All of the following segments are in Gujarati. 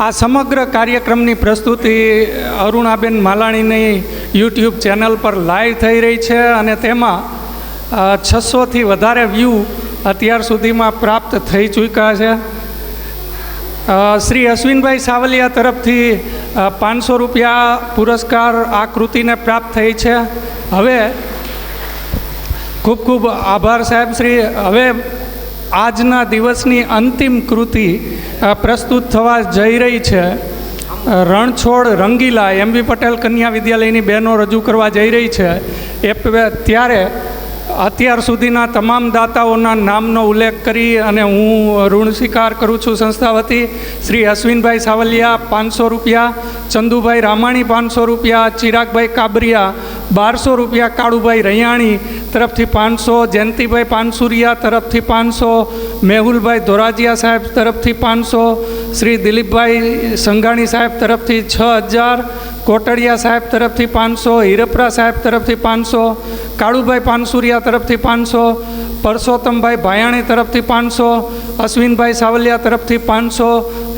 આ સમગ્ર કાર્યક્રમની પ્રસ્તુતિ અરુણાબેન માલાણીની યુટ્યુબ ચેનલ પર લાઈવ થઈ રહી છે અને તેમાં છસોથી વધારે વ્યૂ અત્યાર સુધીમાં પ્રાપ્ત થઈ ચૂક્યા છે. શ્રી અશ્વિનભાઈ સાવલિયા તરફથી પાંચસો રૂપિયા પુરસ્કાર આ કૃતિને પ્રાપ્ત થઈ છે. હવે, ખૂબ ખૂબ આભાર સાહેબ શ્રી. હવે આજના દિવસની અંતિમ કૃતિ પ્રસ્તુત થવા જઈ રહી છે. રણછોડ રંગીલા એમ બી પટેલ કન્યા વિદ્યાલયની બહેનો રજૂ કરવા જઈ રહી છે. એ ત્યારે અત્યાર સુધીના તમામ દાતાઓના નામનો ઉલ્લેખ કરી અને હું ઋણ સ્વીકાર કરું છું સંસ્થા વતી. શ્રી અશ્વિનભાઈ સાવલિયા પાંચસો રૂપિયા, ચંદુભાઈ રામાણી પાંચસો રૂપિયા, ચિરાગભાઈ કાબરિયા બારસો રૂપિયા કાળુભાઈ રૈયાણી તરફથી પાંચસો, જયંતિભાઈ પાનસુરિયા તરફથી પાંચસો, મેહુલભાઈ ધોરાજીયા સાહેબ તરફથી પાંચસો, શ્રી દિલીપભાઈ સંઘાણી સાહેબ તરફથી છ હજાર, કોટડિયા સાહેબ તરફથી પાંચસો, હિરપરા સાહેબ તરફથી પાંચસો, કાળુભાઈ પાનસુરિયા તરફથી પાંચસો, પરસોત્તમભાઈ ભાયાણી તરફથી પાંચસો, અશ્વિનભાઈ સાવલિયા તરફથી પાંચસો,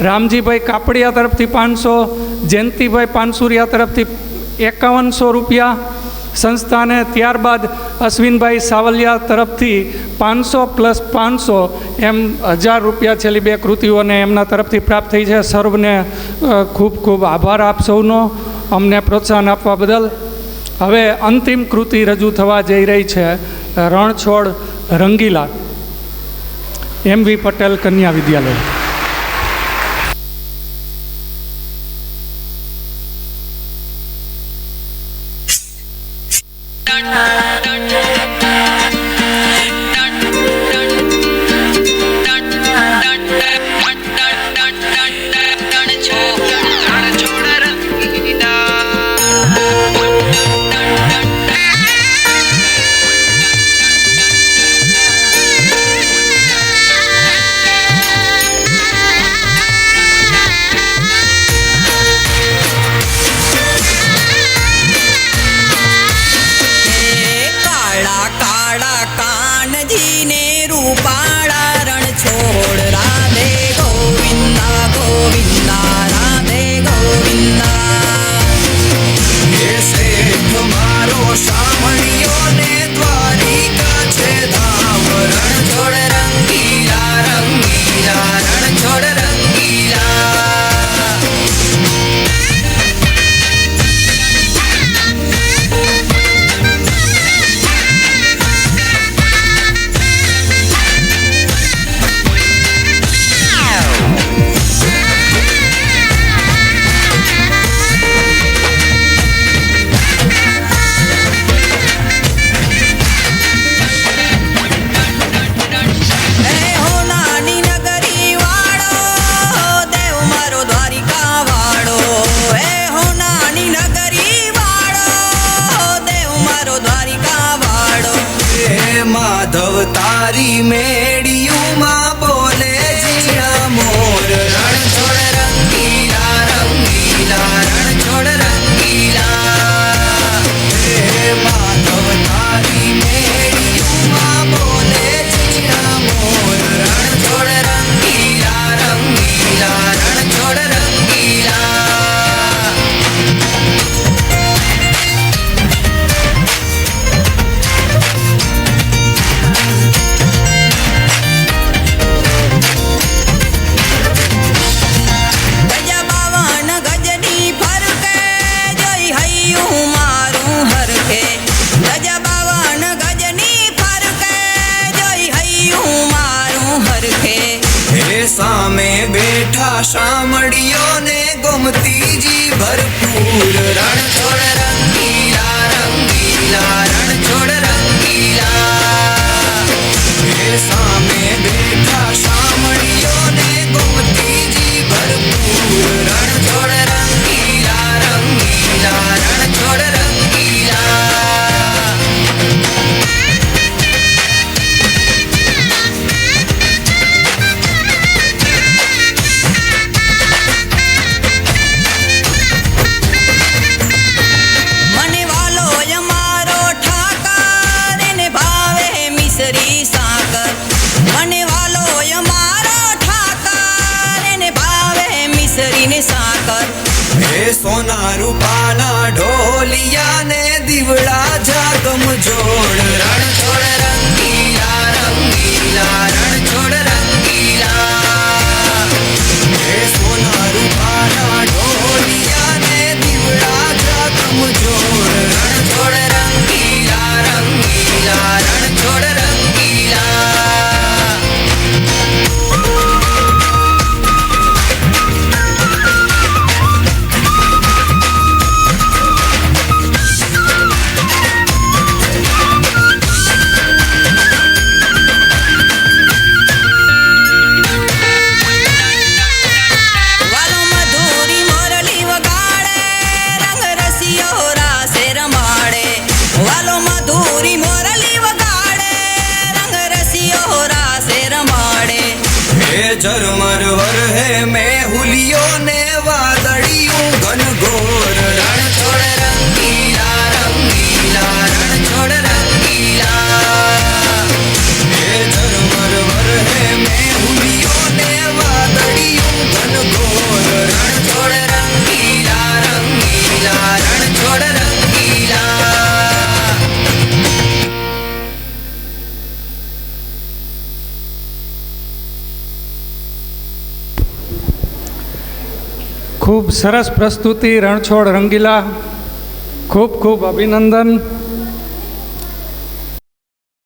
રામજીભાઈ કાપડિયા તરફથી પાંચસો, જયંતિભાઈ પાનસુરિયા તરફથી એકાવનસો રૂપિયા સંસ્થાને ત્યારબાદ અશ્વિનભાઈ સાવલિયા તરફથી પાંચસો પ્લસ પાંચસો એમ હજાર રૂપિયા છેલ્લી બે કૃતિઓને એમના તરફથી પ્રાપ્ત થઈ છે. સર્વને ખૂબ ખૂબ આભાર આપ સૌનો. અમને પ્રોત્સાહન આપવા બદલ. હવે અંતિમ કૃતિ રજૂ થવા જઈ રહી છે, રણછોડ રંગીલા. એમ વી પટેલ કન્યા વિદ્યાલય. Govinda, Radhe Govinda. માધવ તારી મેડિયુમાં બેઠા શામળિયો ને ગોમતીજી ભરપૂર રણ છોડ રંગીલા રંગીલા રણ છોડ રંગીલા. કેસરીને સાકર. હે સોના રૂપાના ઢોલિયા ને દીવડા જાગમ જોડ. રણ છોડ રંગીલા રંગીલા, રણ છોડ चरमर वर है मैं ખૂબ સરસ પ્રસ્તુતિ રણછોડ રંગીલા. ખૂબ ખૂબ અભિનંદન.